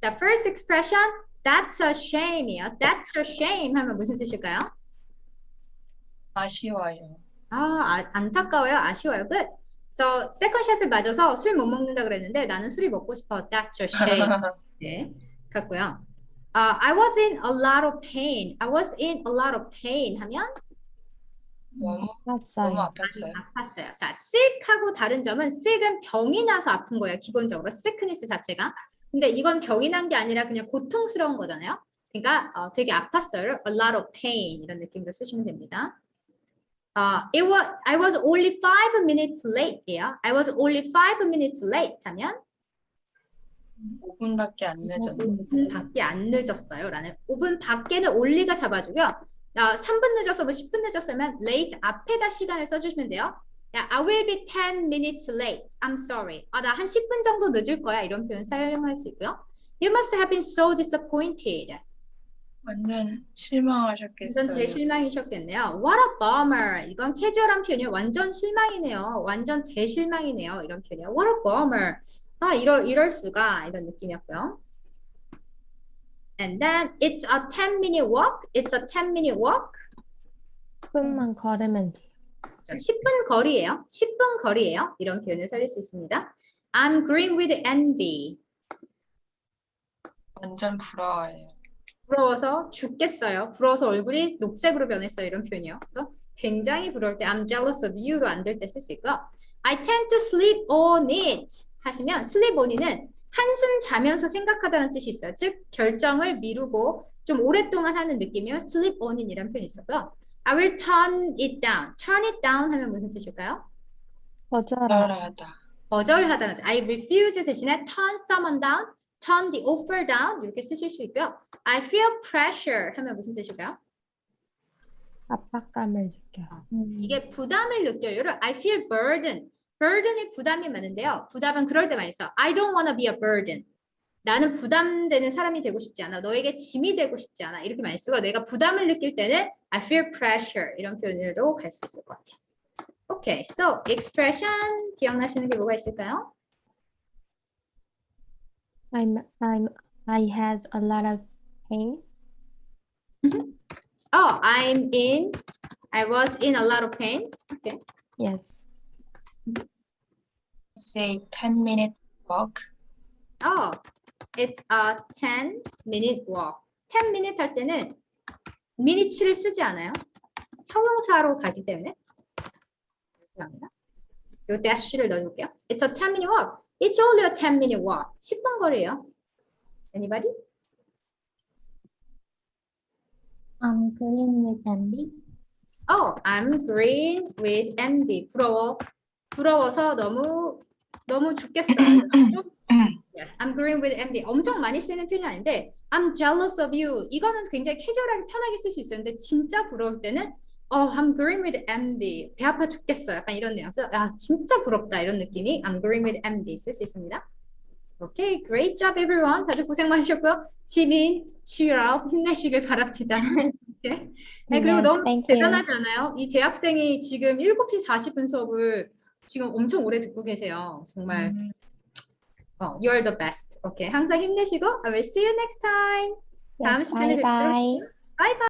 The first expression, that's a shame이요. That's a shame 하면 무슨 뜻일까요? 아쉬워요. 아, 아, 안타까워요. 아쉬워요. Good. So, second shot을 맞아서 술 못 먹는다 그랬는데 나는 술이 먹고 싶어. That's a shame. 네, 같고요. 아, I was in a lot of pain. I was in a lot of pain 하면 너무. 너무 아팠어요. 아팠어요. 자, sick하고 다른 점은 sick은 병이 나서 아픈 거예요. 기본적으로 sickness 자체가. 근데 이건 병이 난 게 아니라 그냥 고통스러운 거잖아요. 그러니까 어, 되게 아팠어요. A lot of pain 이런 느낌으로 쓰시면 됩니다. 어, it was I was only five minutes late예요. I was only five minutes late 하면 5분밖에 안 늦었는데 5분 밖에 안 늦었어요. 라는 5분 밖에는 only가 잡아주고요. 어, 3분 늦었어, 뭐 10분 늦었으면 late 앞에다 시간을 써주시면 돼요. 야, I will be 10 minutes late. I'm sorry. 아, 나 한 10분 정도 늦을 거야. 이런 표현 사용할 수 있고요. You must have been so disappointed. 완전 실망하셨겠어요. 대실망이셨겠네요. What a bummer. 이건 캐주얼한 표현이에요. 완전 실망이네요. 완전 대실망이네요. 이런 표현이에요. What a bummer. 아, 이럴, 이럴 수가. 이런 느낌이었고요. And then it's a 10 minute walk. It's a 10 minute walk. 10분만 걸으면 돼요. 10분 거리예요. 10분 거리예요. 이런 표현을 살릴 수 있습니다. I'm green with envy. 완전 부러워요. 부러워서 죽겠어요. 부러워서 얼굴이 녹색으로 변했어요. 이런 표현이요. 그래서 굉장히 부러울 때 I'm jealous of you로 안 될 때 쓸 수 있고 I tend to sleep on it 하시면 sleep on it은 한숨 자면서 생각하다는 뜻이 있어요. 즉 결정을 미루고 좀 오랫동안 하는 느낌이면 sleep on it이라는 표현이 있었고요. I will turn it down. turn it down 하면 무슨 뜻일까요? 거절하다. 거절하다는 뜻. I refuse 대신에 turn someone down, turn the offer down 이렇게 쓰실 수 있고요. I feel pressure 하면 무슨 뜻일까요? 압박감을 느껴요. 이게 부담을 느껴요를 I feel burden. Burden이 부담이 많은데요. 부담은 그럴 때 많이 써. I don't want to be a burden. 나는 부담되는 사람이 되고 싶지 않아. 너에게 짐이 되고 싶지 않아. 이렇게 많이 쓰고 내가 부담을 느낄 때는 I feel pressure 이런 표현으로 갈 수 있을 것 같아요. Okay, so expression 기억나시는 게 뭐가 있을까요? I'm I'm I has a lot of pain. Oh, I'm in. I was in a lot of pain. Okay. Yes. Say 10 minute walk. Oh, it's a 10 minute walk. 10 minute 할 때는 minute를 쓰지 않아요. 형용사로 가기 때문에. 감사합니다. 요 dash를 넣어볼게요. It's a 10 minute walk. It's only a 10 minute walk. 10분 거리예요. Anybody? I'm green with envy. Oh, I'm green with envy. 부러워. 부러워서 너무 너무 죽겠어요. yes, I'm green with envy. 엄청 많이 쓰는 표현이 아닌데 I'm jealous of you. 이거는 굉장히 캐주얼하게 편하게 쓸 수 있었는데 진짜 부러울 때는 Oh, I'm green with envy. 배 아파 죽겠어. 약간 이런 뉘앙스. 아, 진짜 부럽다. 이런 느낌이 I'm green with envy 쓸수 있습니다. Okay, great job everyone. 다들 고생 많으셨고요. 지민, 치유라 힘내시길 바랍니다. 네. 네, 그리고 Yes, 너무 you. 대단하지 않아요? 이 대학생이 지금 7시 40분 수업을 지금 엄청 오래 듣고 계세요. 정말 음, 어, you're the best. 오케이, 항상 힘내시고 I will see you next time. 다음 Yes, 시간에 bye 뵙도록 bye. 바이바이.